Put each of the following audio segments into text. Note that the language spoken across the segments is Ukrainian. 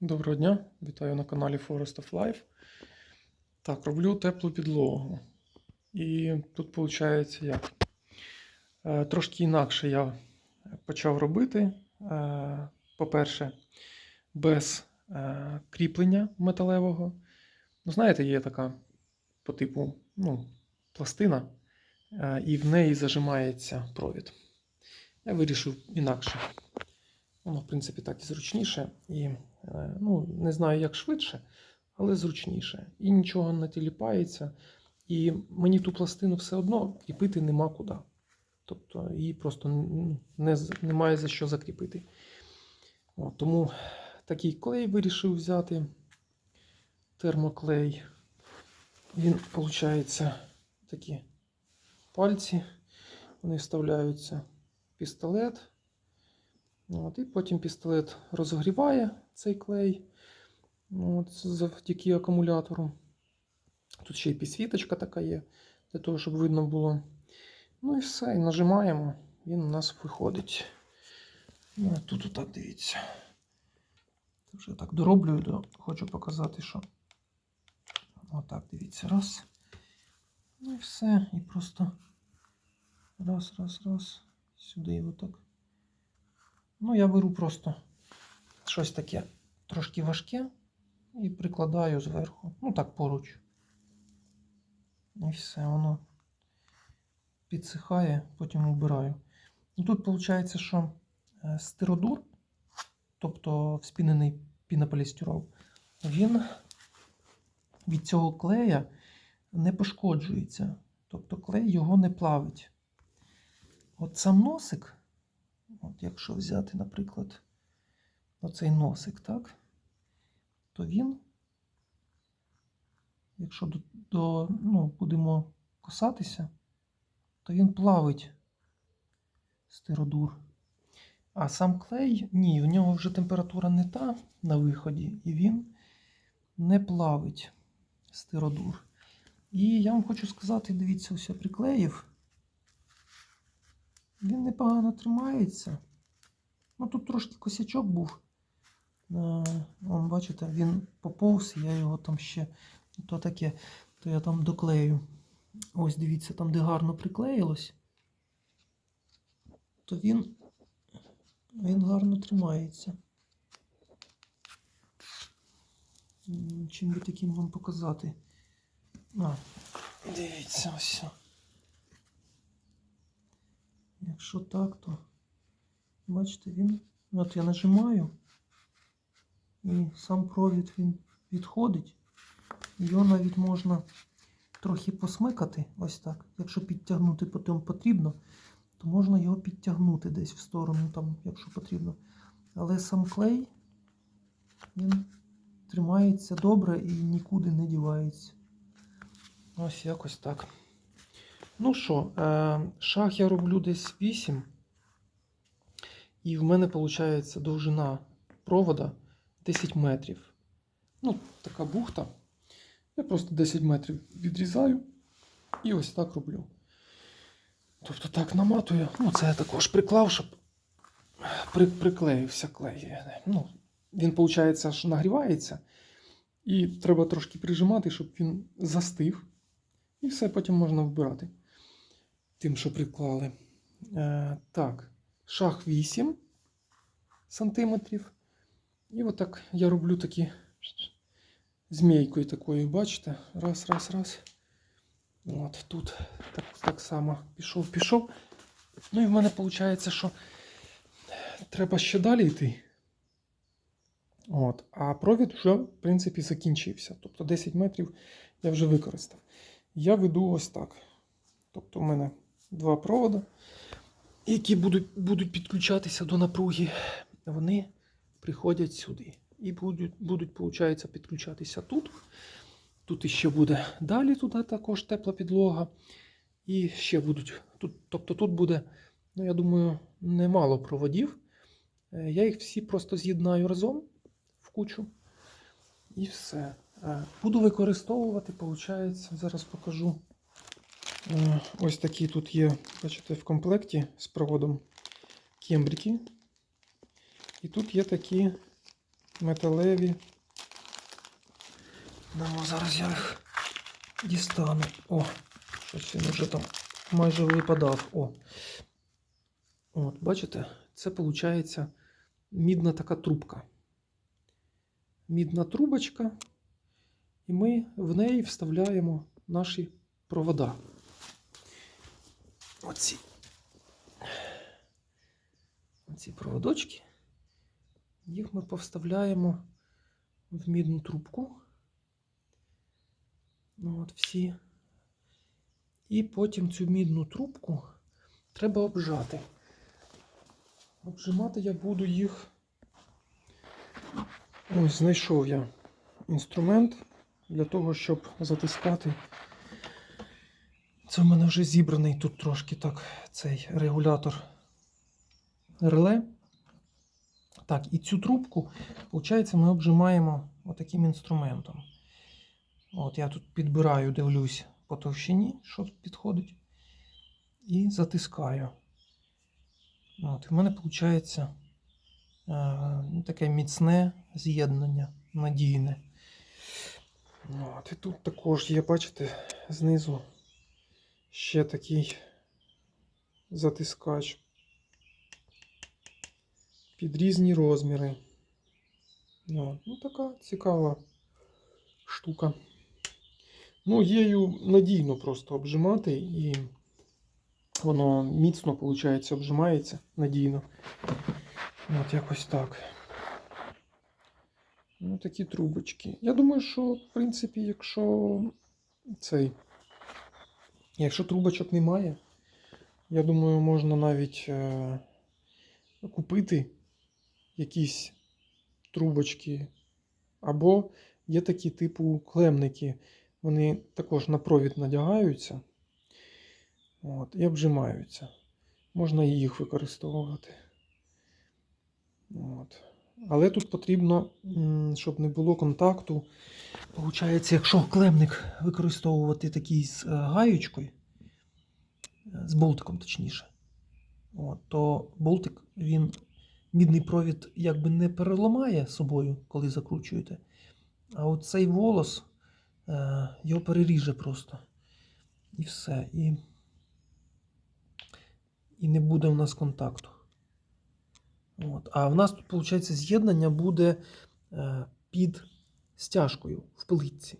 Доброго дня, вітаю на каналі Forest of Life. Так, роблю теплу підлогу. І тут виходить як? Е, Трошки інакше я почав робити. Е, По-перше, без е, кріплення металевого. Ну, знаєте, є така по типу ну, пластина, і в неї зажимається провід. Я вирішив інакше. Воно, в принципі, так і зручніше. І ну, не знаю, як швидше, але зручніше. І нічого не тіліпається. І мені ту пластину все одно кріпити нема куди. Тобто її просто не, немає за що закріпити. От, тому такий клей вирішив взяти. Термоклей. Він, виходить, такі пальці. Вони вставляються в пістолет. От, і потім пістолет розгріває цей клей от, завдяки акумулятору. Тут ще й підсвіточка така є, для того, щоб видно було. Ну і все, і нажимаємо, він у нас виходить. Ну, тут отак дивіться. Вже так дороблюю, хочу показати, що. Отак, дивіться, раз. Ну і все. І просто раз, раз, раз. Сюди і отак. Ну, я беру просто щось таке трошки важке і прикладаю зверху. Ну так поруч. І все, воно підсихає, потім убираю. Ну, тут виходить, що е, стиродур, тобто вспінений пінополістирол, він від цього клея не пошкоджується. Тобто клей його не плавить. От сам носик, от якщо взяти, наприклад, оцей носик, так, то він, якщо до, до, ну, будемо касатися, то він плавить стиродур. А сам клей, ні, у нього вже температура не та на виході, і він не плавить стиродур. І я вам хочу сказати, дивіться, ось я приклеїв. Він непогано тримається. Ну тут трошки косячок був. Е, Вон, бачите, він поповз, я його там ще то таке, то я там доклею. Ось дивіться, там, де гарно приклеїлось, то він, він гарно тримається. Чим би таким вам показати? А, дивіться ось. Якщо так, то бачите, він. От я нажимаю, і сам провід він відходить. Його навіть можна трохи посмикати, ось так. Якщо підтягнути потім потрібно, то можна його підтягнути десь в сторону, там, якщо потрібно. Але сам клей він тримається добре і нікуди не дівається. Ось якось так. Ну що, е, шаг я роблю десь 8. І в мене виходить довжина провода 10 метрів. Ну, така бухта. Я просто 10 метрів відрізаю і ось так роблю. Тобто так наматую. Ну, це я також приклав, щоб при, приклеївся клей. Ну, він, виходить, аж нагрівається. І треба трошки прижимати, щоб він застиг. І все потім можна вбирати. Тим, що приклали. Е, так, шаг 8 сантиметрів. І отак я роблю такі змійкою такою, бачите? Раз, раз, раз. От тут так, так само пішов, пішов. Ну і в мене виходить, що треба ще далі йти. От, а провід вже, в принципі, закінчився. Тобто 10 метрів я вже використав. Я веду ось так. Тобто, у мене два проводи, які будуть, будуть підключатися до напруги. Вони приходять сюди. І будуть, будуть, виходить, підключатися тут. Тут іще буде далі туди також тепла підлога. І ще будуть. Тут, тобто тут буде, ну я думаю, немало проводів. Е, Я їх всі просто з'єднаю разом в кучу. І все. Е, Буду використовувати, виходить, зараз покажу. Е, Ось такі тут є, бачите, в комплекті з проводом кембрики. І тут є такі металеві. Дамо зараз я їх дістану. О, щось він вже там майже випадав. О. От, бачите, це виходить мідна така трубка. Мідна трубочка, і ми в неї вставляємо наші провода. Оці. Оці проводочки. Їх ми повставляємо в мідну трубку. Ну, от всі. І потім цю мідну трубку треба обжати. Обжимати я буду їх. Ось знайшов я інструмент для того, щоб затискати. Це в мене вже зібраний тут трошки так цей регулятор реле. Так, і цю трубку, виходить, ми обжимаємо отаким інструментом. От я тут підбираю, дивлюсь по товщині, що підходить, і затискаю. От, і в мене виходить е, таке міцне з'єднання, надійне. От, і тут також є, бачите, знизу ще такий затискач під різні розміри. Ну, така цікава штука. Ну, її надійно просто обжимати і воно міцно, виходить, обжимається надійно. От якось так. Ну, такі трубочки. Я думаю, що, в принципі, якщо цей. Якщо трубочок немає, я думаю, можна навіть е, купити якісь трубочки. Або є такі типу клемники. Вони також на провід надягаються от, і обжимаються. Можна і їх використовувати. От. Але тут потрібно, щоб не було контакту. Получається, якщо клемник використовувати такий з е, гаючкою, е, з болтиком точніше, от, то болтик він мідний провід якби не переламає собою, коли закручуєте. А от цей волос е, його переріже просто. І все. І, і не буде у нас контакту. От. А в нас тут, виходить, з'єднання буде е, під стяжкою в плитці.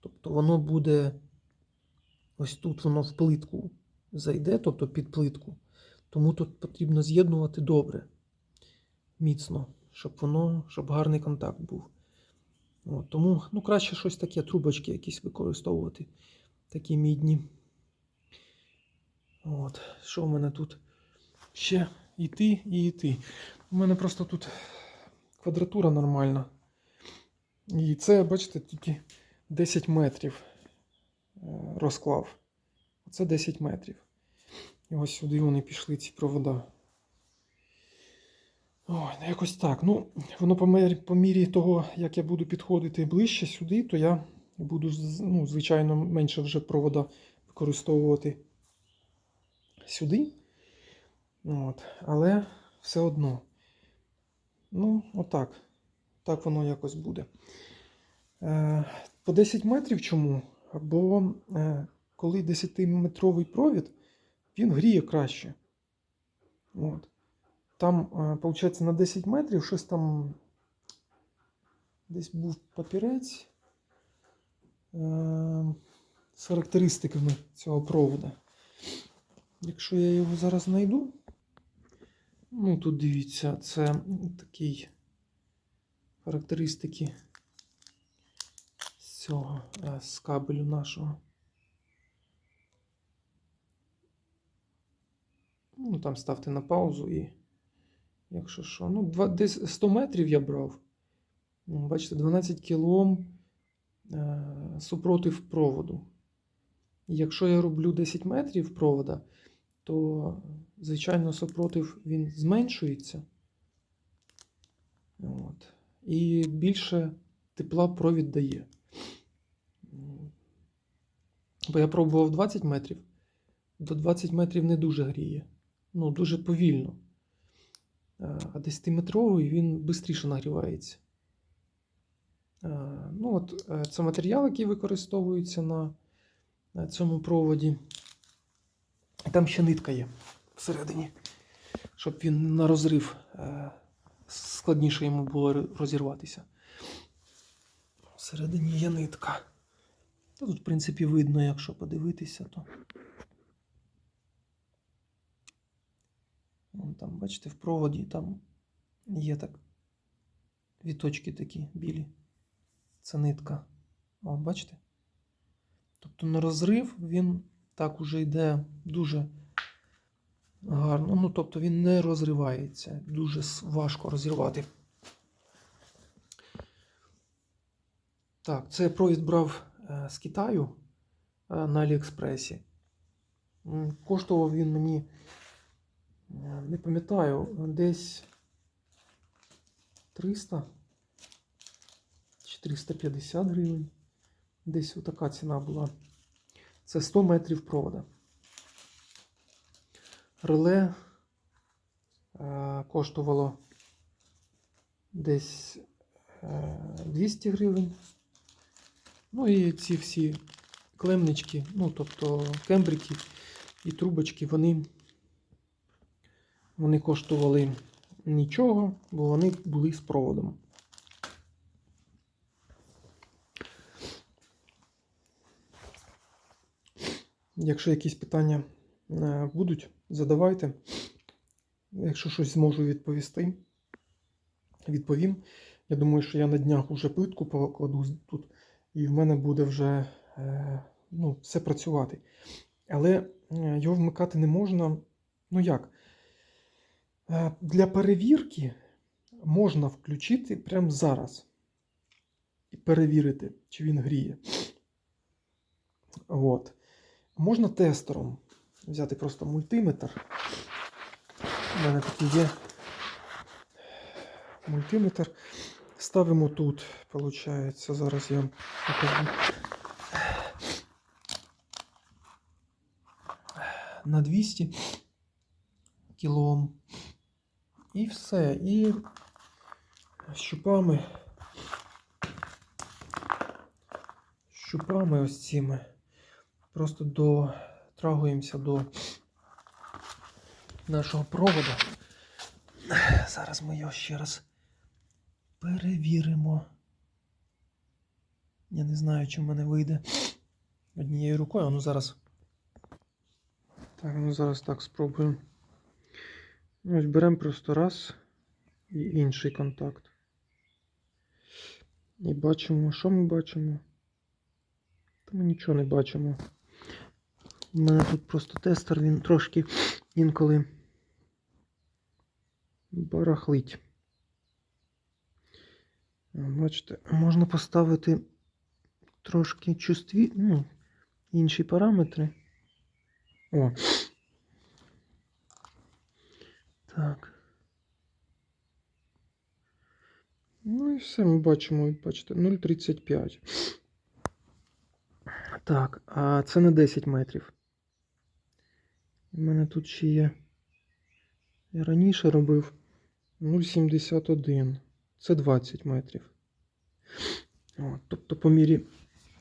Тобто воно буде ось тут воно в плитку зайде, тобто під плитку. Тому тут потрібно з'єднувати добре, міцно, щоб воно, щоб гарний контакт був. От, тому ну, краще щось таке, трубочки якісь використовувати, такі мідні. От, що в мене тут? Ще йти і йти. У мене просто тут квадратура нормальна. І це, бачите, тільки 10 метрів е, розклав. Оце 10 метрів. І ось сюди вони пішли, ці провода. Ой, ну якось так. Ну, воно по мірі, по мірі того, як я буду підходити ближче сюди, то я буду, ну, звичайно, менше вже провода використовувати сюди. От. Але все одно. Ну, отак. Так воно якось буде. Е, по 10 метрів чому? Бо е, коли 10-метровий провід, він гріє краще. От. Там, виходить, на 10 метрів щось там десь був папірець е, з характеристиками цього провода. Якщо я його зараз знайду, ну тут дивіться, це такі характеристики з цього, е, з кабелю нашого. Ну, там ставте на паузу і. Якщо що. Ну, два, десь 100 метрів я брав. Ну, Бачите, 12 кілом е, супротив проводу. Якщо я роблю 10 метрів провода, то, звичайно, супротив він зменшується. От. І більше тепла провід дає. Бо я пробував 20 метрів. До 20 метрів не дуже гріє. Ну, дуже повільно. Е, А 10-метровий він швидше нагрівається. Ну, от, е, це матеріал, який використовується на, на цьому проводі. Там ще нитка є всередині, щоб він на розрив е, складніше йому було розірватися. Всередині є нитка. Тут, в принципі, видно, якщо подивитися, то. Вон там, бачите, в проводі там є так. Віточки такі білі. Це нитка. О, бачите? Тобто на розрив він так уже йде дуже гарно. Ну, тобто він не розривається. Дуже важко розірвати. Так, це провід брав е, з Китаю е, на Аліекспресі. Коштував він мені, е, не пам'ятаю, десь 300 чи 350 гривень. Десь така ціна була. Це 100 метрів провода. Реле е, коштувало десь е, 200 гривень. Ну і ці всі клемнички, ну тобто кембрики і трубочки, вони, вони коштували нічого, бо вони були з проводом. Якщо якісь питання е, будуть, задавайте. Якщо щось зможу відповісти, відповім. Я думаю, що я на днях вже плитку покладу тут, і в мене буде вже е, ну, все працювати. Але е, його вмикати не можна. Ну як? Для перевірки можна включити прямо зараз і перевірити, чи він гріє. От. Можна тестером взяти просто мультиметр. У мене такий є мультиметр. Ставимо тут, виходить, зараз я вам покажу. На 200 кілом. І все. І щупами. Щупами ось цими. Просто дотрагуємося до нашого проводу. Зараз ми його ще раз перевіримо. Я не знаю, чи в мене вийде однією рукою. Ну зараз. Так, ну зараз так спробуємо. Ось беремо просто раз і інший контакт. І бачимо, що ми бачимо. Та ми нічого не бачимо. У мене тут просто тестер, він трошки інколи барахлить. Бачите, можна поставити трошки чувстві, ну, інші параметри. О. Так. Ну і все ми бачимо, бачите, 0,35. Так, а це на 10 метрів. У мене тут ще є. Я раніше робив 0,71. Це 20 метрів. От, тобто, по мірі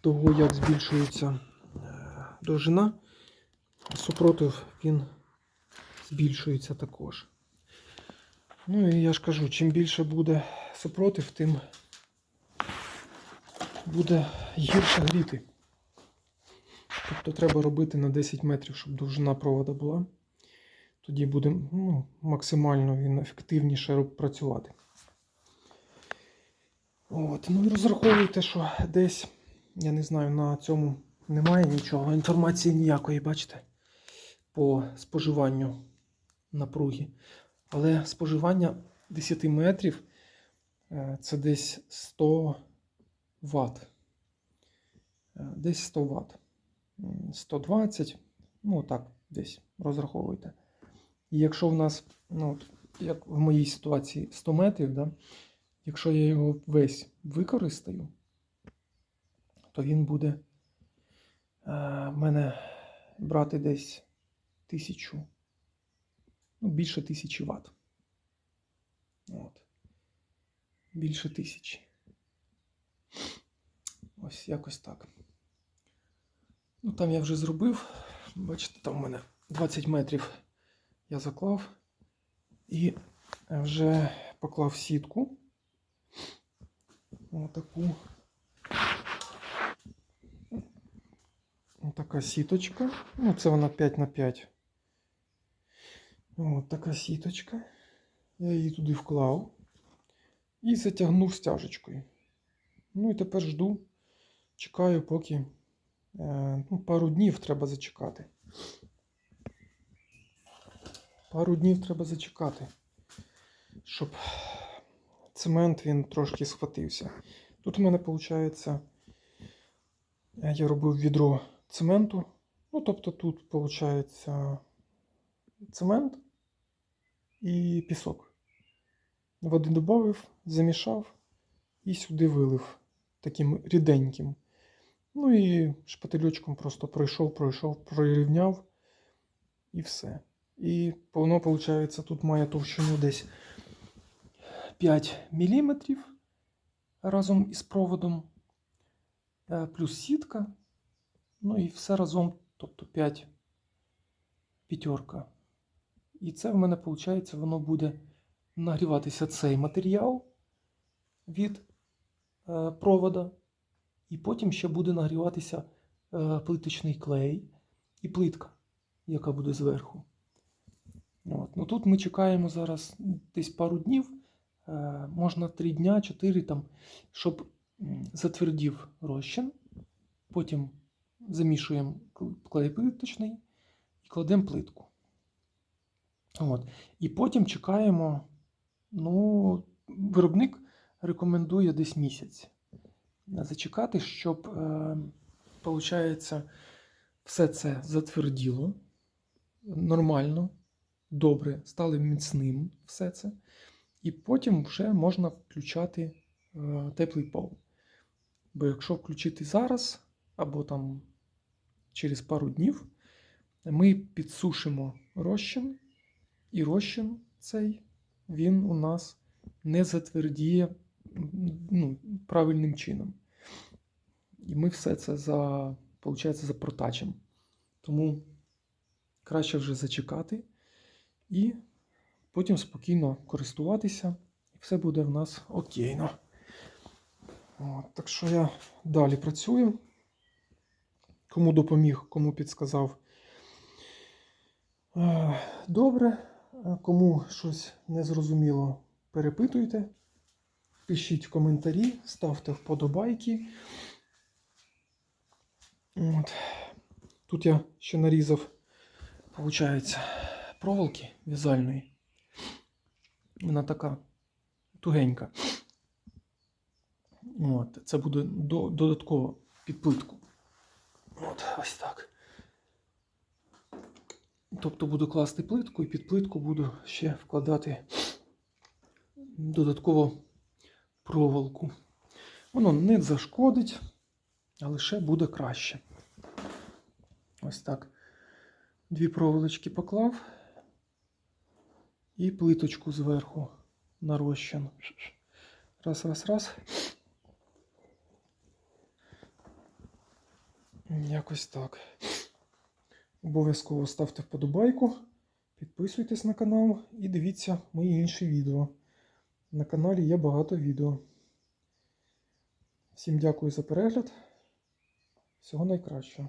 того, як збільшується е, довжина, супротив він збільшується також. Ну і я ж кажу, чим більше буде супротив, тим буде гірше гріти. Тобто треба робити на 10 метрів, щоб довжина провода була. Тоді буде ну, максимально він ефективніше працювати. От, ну і розраховуйте, що десь, я не знаю, на цьому немає нічого, інформації ніякої, бачите, по споживанню напруги. Але споживання 10 метрів е, це десь 100 Вт. Десь 100 Вт. 120, ну так, десь розраховуйте. І якщо в нас, ну, як в моїй ситуації 100 метрів, да, якщо я його весь використаю, то він буде е, в мене брати десь тисячу, ну, більше тисячі Вт. От. Більше тисячі. Ось якось так. Ну, там я вже зробив. Бачите, там у мене 20 метрів я заклав і вже поклав сітку. Отаку. Така сіточка. Ну, це вона 5 на 5. От така сіточка. Я її туди вклав і затягнув стяжечкою. Ну і тепер жду, чекаю, поки ну, пару днів треба зачекати. Пару днів треба зачекати, щоб цемент він трошки схватився. Тут у мене виходить, я робив відро цементу. Ну, тобто тут виходить цемент і пісок. Води додав, замішав і сюди вилив таким ріденьким. Ну і шпательочком просто пройшов, пройшов, прорівняв і все. І воно, виходить, тут має товщину десь 5 мм разом із проводом, е, плюс сітка. Ну і все разом, тобто 5 п'ятерка. І це в мене, виходить, воно буде нагріватися цей матеріал від е, провода. І потім ще буде нагріватися е, плиточний клей і плитка, яка буде зверху. От. Ну, тут ми чекаємо зараз десь пару днів, е, можна 3 дня, 4, там, щоб затвердів розчин. Потім замішуємо клей плиточний і кладемо плитку. От. І потім чекаємо. Ну, виробник рекомендує десь місяць зачекати, щоб, е, получається, все це затверділо нормально, добре, стало міцним все це. І потім вже можна включати е, теплий пол. Бо якщо включити зараз або там через пару днів, ми підсушимо розчин, і розчин цей він у нас не затвердіє ну, правильним чином. І ми все це за, получається, запротачимо. Тому краще вже зачекати і потім спокійно користуватися, і все буде в нас окейно. От, так що я далі працюю. Кому допоміг, кому підсказав. Е, Добре. Е, Кому щось незрозуміло, перепитуйте. Пишіть коментарі, ставте вподобайки. От. Тут я ще нарізав, виходить, проволоки в'язальної. Вона така тугенька. От. Це буде до, додатково під плитку. От, ось так. Тобто буду класти плитку і під плитку буду ще вкладати додатково проволоку. Воно не зашкодить, а лише буде краще. Ось так. Дві проволочки поклав і плиточку зверху на розчин. Раз, раз, раз. Якось так. Обов'язково ставте вподобайку, підписуйтесь на канал і дивіться мої інші відео. На каналі є багато відео. Всім дякую за перегляд. Всього найкращого.